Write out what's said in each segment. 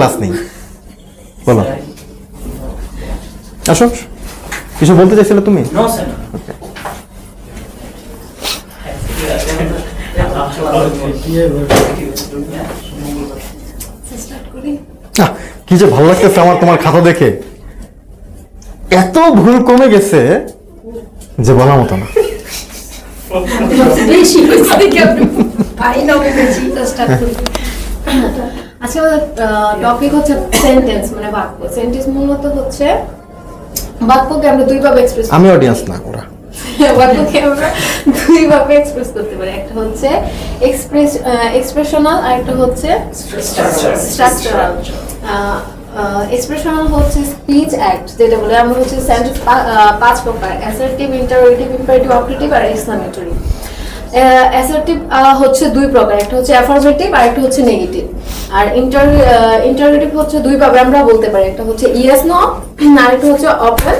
Class নেই। বলো। আসো। কিছু বলতে চাইছিলে তুমি? আহ, কি যে ভালো লাগতেছে আমার তোমার খাতা দেখে। এত ভুল কমে গেছে যে বলার মতো না। বেশি হয়েছে আজকে আমাদের টপিক হচ্ছে সেন্টেন্স মানে বাক্য। সেন্টেন্স মূলত হচ্ছে বাক্যকে আমরা দুইভাবে এক্সপ্রেস আমি অডিয়েন্স না ওরা। বাক্যকে আমরা দুইভাবে এক্সপ্রেস করতে পারি। একটা হচ্ছে এক্সপ্রেস এক্সপ্রেশনাল আর একটা হচ্ছে স্ট্রাকচারাল এক্সপ্রেশনাল হচ্ছে স্পিচ অ্যাক্ট যেটা বলে আমরা হচ্ছে সেন্টেন্স পাঁচ প্রকার অ্যাসার্টিভ ইন্টারোগেটিভ ইম্পারেটিভ অপারেটিভ আর এক্সক্লামেটরি অ্যাসার্টিভ হচ্ছে দুই প্রকার। একটা হচ্ছে অ্যাফার্মেটিভ আর একটা হচ্ছে নেগেটিভ আর ইন্টার ইন্টারনেটিভ হচ্ছে দুইভাবে আমরা বলতে পারি। একটা হচ্ছে ইয়েস নো আর একটা হচ্ছে open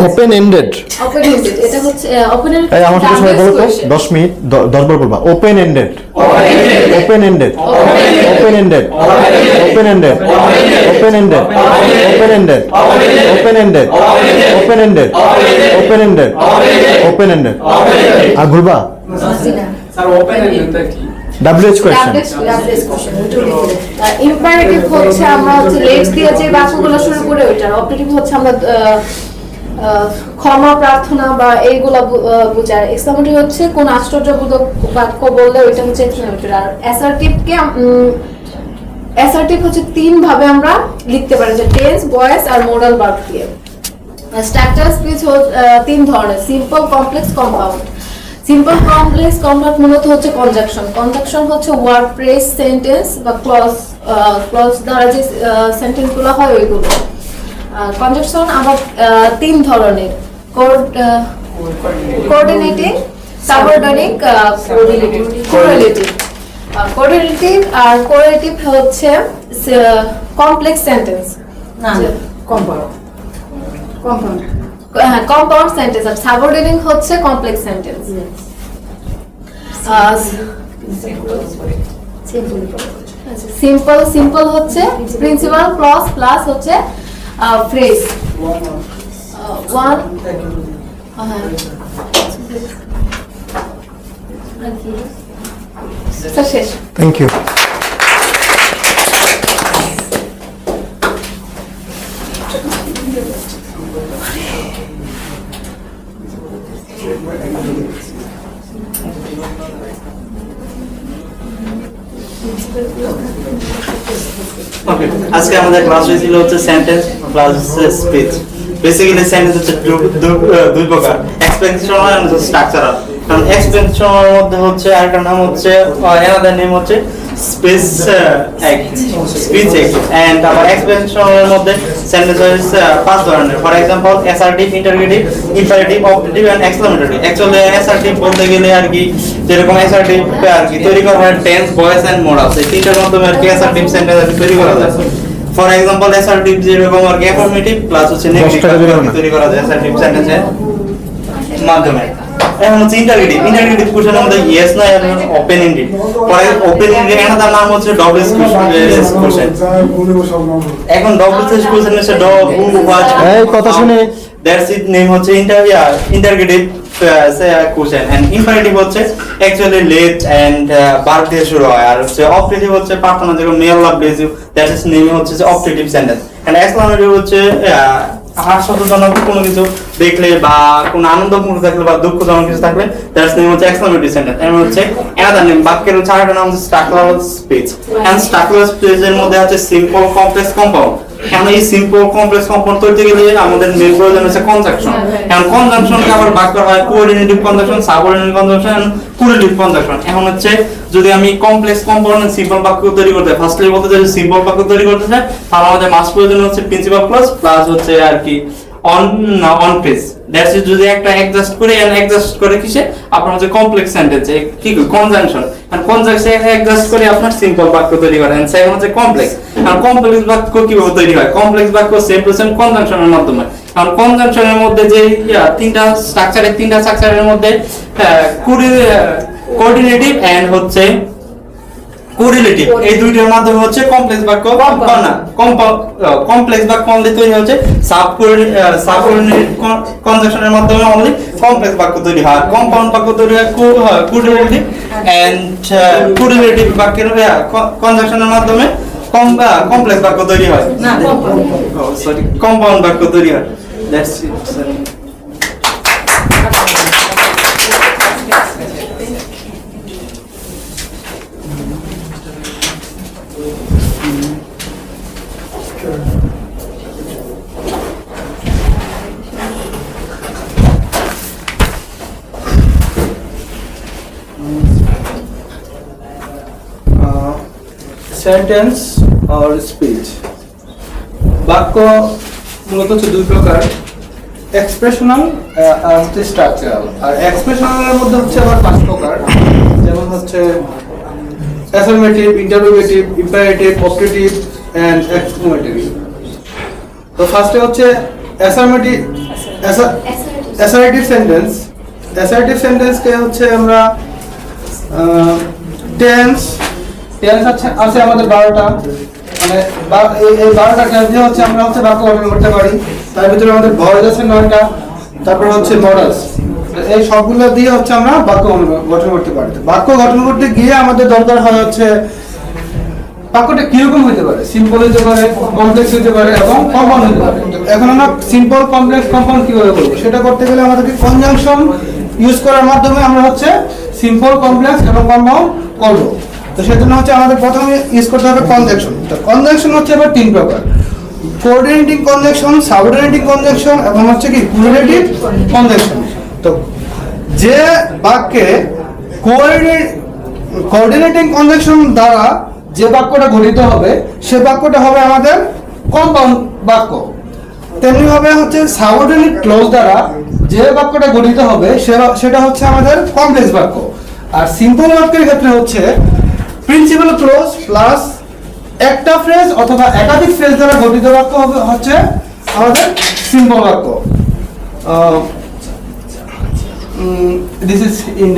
open ended open ended এটা হচ্ছে ওপেন এন্ডেড এই আমার সবাই বলো তো দশ মিনিট দ- দশ বার বলবা open ended open ended open ended open ended open ended open ended open ended open ended open ended open ended আর ঘুরবা স্যার ওপেন কি ইম্পারেটিভ হচ্ছে আমরা হচ্ছে লেটস দিয়ে যে বাক্যগুলো শুরু করে ওইটার অপারেটিভ হচ্ছে আমরা ক্ষমা, প্রার্থনা বা এইগুলা বোঝায় এক্সক্লামেটরি হচ্ছে কোন আশ্চর্যবোধক বাক্য বললে ওইটা হচ্ছে এক্সক্লামেটরি আর অ্যাসার্টিভকে অ্যাসার্টিভ হচ্ছে তিন ভাবে আমরা লিখতে পারি, যে টেন্স ভয়েস আর মোরাল ভার্ব দিয়ে। স্ট্রাকচার স্পিচ তিন ধরনের। Simple complex compound simple complex compound মূলত হচ্ছে কনজাকশন কনজাকশন হচ্ছে ওয়ার্ড প্রেস সেন্টেন্স বা ক্লজ ক্লজ দ্বারা যে সেন্টেন্সগুলো হয় ওইগুলো। কনজাকশন আবার তিন ধরনের। কোঅর্ডিনেটিং সাবঅর্ডিনেটিং কোরিলেটিভ কোরিলেটিভ আর কোরিলেটিভ হচ্ছে কমপ্লেক্স সেন্টেন্স না কম্পাউন্ড কম্পাউন্ড হ্যাঁ কম্পাউন্ড সেন্টেন্স আর সাবঅর্ডিনেটিং হচ্ছে কমপ্লেক্স সেন্টেন্স সিম্পল সিম্পল হচ্ছে প্রিন্সিপাল ক্লজ প্লাস হচ্ছে uh, phrase. One. Uh, uh-huh. Thank you. Sir, শেষ Thank you. আজকে আমাদের ক্লাস হয়েছিল হচ্ছে sentence plus speech basically sentence হচ্ছে দুই প্রকার। এক্সপেনশনাল এন্ড স্ট্রাকচারাল কারণ এক্সপেনশনাল মধ্যে হচ্ছে আরেকটা নাম হচ্ছে এনাদার নেম হচ্ছে স্পেস স্পিচ এন্ড আবার এক্সপেনশনালের মধ্যে সেন্টেন্স হচ্ছে পাঁচ ধরনের। For example assertive interrogative imperative operative and exclamatory actually assertive বলতে গেলে আর কি যেরকম অ্যাসার্টিভ আর কি তৈরি করা হয় টেন্স ভয়েস এন্ড মোরালস এই তিনটার মাধ্যমে আর কি অ্যাসার্টিভ সেন্টেন্স তৈরি করা যায়। ফর এক্সাম্পল অ্যাসার্টিভ যেরকম আর কি অ্যাফার্মেটিভ প্লাস হচ্ছে নেগেটিভ। তৈরি করা যায় অ্যাসার্টিভ সেন্টেন্সের মাধ্যমে। এখন হচ্ছে ইন্টারগেটিভ ইন্টারগেটিভ কোশ্চেনের মধ্যে ইয়েস না এবং ওপেন এন্ডেড পরে ওপেন এন্ডেড এখানে তার নাম হচ্ছে ডবল কোশ্চেন এখন ডবল কোশ্চেন হচ্ছে ড হু হোয়াট এই কথা শুনে। দ্যাটস ইট নেম হচ্ছে inter interrogative question and imperative হচ্ছে অ্যাকচুয়ালি লেট এন্ড ভার্ব দিয়ে শুরু হয়। আর হচ্ছে অপটেটিভ হচ্ছে প্রার্থনা যেরকম ব্লেজ ইউ নেম হচ্ছে অপটেটিভ সেন্টেন্স এন্ড এক্সক্লামেটরি হচ্ছে হাস্যজনক কোনো কিছু দেখলে বা কোনো আনন্দপূর্ণ থাকলে বা দুঃখজনক কিছু থাকলে দ্যাটস নেম হচ্ছে এক্সক্লামেটরি সেন্টেন্স এর হচ্ছে অ্যানাদার নেম বাক্যের হচ্ছে আরেকটা নাম হচ্ছে স্ট্রাকচারাল স্পিচ এন্ড স্ট্রাকচারাল স্পিচের মধ্যে আছে সিম্পল কমপ্লেক্স কম্পাউন্ড এখন এই সিম্পল কমপ্লেক্স কম্পাউন্ড তৈরি গেলে আমাদের মেন প্রয়োজন হচ্ছে কনজাকশন এখন আবার ভাগ করা হয় coordinative conjunction subordinative conjunction correlative conjunction এখন হচ্ছে যদি আমি কমপ্লেক্স কম্পাউন্ড সিম্পল বাক্য তৈরি করতে ফার্স্টলি বলতে চাই সিম্পল বাক্য তৈরি করতে চাই তাহলে আমাদের মাস প্রয়োজন হচ্ছে প্রিন্সিপাল প্লাস প্লাস হচ্ছে আর কি on on page that's it যদি একটা অ্যাডজাস্ট করে এন্ড অ্যাডজাস্ট করে কিসে? আপনার হচ্ছে কমপ্লেক্স সেন্টেন্সে কি কনজাংশন আর কনজাংশন অ্যাডজাস্ট করে আপনার সিম্পল বাক্য তৈরি করে। এন্ড সেকেন্ড হচ্ছে কমপ্লেক্স আর কমপ্লেক্স বাক্য কীভাবে তৈরি হয়? কমপ্লেক্স বাক্য সেম টু সেম কনজাংশনের মাধ্যমে। কারণ কনজাংশনের মধ্যে যে তিনটা স্ট্রাকচারের তিনটা স্ট্রাকচারের মধ্যে কোঅর্ডিনেটিভ এন্ড হচ্ছে কোরিলেটিভ এই দুইটার মাধ্যমে হচ্ছে কমপ্লেক্স বাক্য না কমপ্লেক্স বাক্য অনলি তৈরি হচ্ছে সাব সাবঅর্ডিনেট কনজাংশনের মাধ্যমে অনলি কমপ্লেক্স বাক্য তৈরি হয়। কম্পাউন্ড বাক্য তৈরি হয় কোরিলেটিভ এন্ড কোরিলেটিভ বাক্যের কনজাংশনের মাধ্যমে কমপ্লেক্স বাক্য তৈরি হয়। না সরি কম্পাউন্ড বাক্য তৈরি হয়। That's it sentence or speech বাক্য মূলত হচ্ছে দুই প্রকার এক্সপ্রেশনাল আর হচ্ছে স্ট্রাকচারাল আর এক্সপ্রেশনালের মধ্যে হচ্ছে আবার পাঁচ প্রকার, যেমন হচ্ছে affirmative interrogative imperative operative and exclamatory তো ফার্স্টে হচ্ছে অ্যাসার্মেটিভ অ্যাসারেটিভ সেন্টেন্স অ্যাসারেটিভ সেন্টেন্সকে হচ্ছে আমরা টেন্স টেন্স আছে আছে আমাদের বারোটা। মানে এই বারোটা টেন্স দিয়ে হচ্ছে আমরা হচ্ছে বাক্য গঠন করতে পারি। তার ভিতরে আমাদের ভয়েস আছে নয়টা, তারপর হচ্ছে মডেলস এই সবগুলো দিয়ে হচ্ছে আমরা বাক্য গঠন- করতে পারি। বাক্য গঠন করতে গিয়ে আমাদের দরকার হয় হচ্ছে, বাক্যটা কীরকম হতে পারে? সিম্পল হতে পারে কমপ্লেক্স হতে পারে এবং কম্পাউন্ড হতে পারে। এখন আমরা সিম্পল কমপ্লেক্স কম্পাউন্ড কীভাবে করব? সেটা করতে গেলে আমাদেরকে কনজাংশন ইউজ করার মাধ্যমে আমরা হচ্ছে সিম্পল কমপ্লেক্স এবং কম্পাউন্ড করব। তো সেজন্য হচ্ছে আমাদের প্রথমে ইউজ করতে হবে কনজাংশন তো কনজাংশন হচ্ছে এবার তিন প্রকার। কোঅর্ডিনেটিং কনজাংশন সাবঅর্ডিনেটিং কনজাংশন এবং হচ্ছে কি কুমুলেটিভ কনজাংশন তো যে বাক্যে কোঅর্ডিনেট কনজাংশন দ্বারা যে বাক্যটা গঠিত হবে, সে বাক্যটা হবে আমাদের কম্পাউন্ড বাক্য। তেমনি ভাবে হচ্ছে সাবঅর্ডিনেট ক্লোজ দ্বারা যে বাক্যটা গঠিত হবে সেটা হচ্ছে আমাদের কমপ্লেক্স বাক্য। আর সিম্পল বাক্যের ক্ষেত্রে হচ্ছে প্রিন্সিপাল ক্লোজ প্লাস একটা ফ্রেজ অথবা একাধিক ফ্রেজ দ্বারা গঠিত বাক্য হচ্ছে আমাদের সিম্পল বাক্য। This is in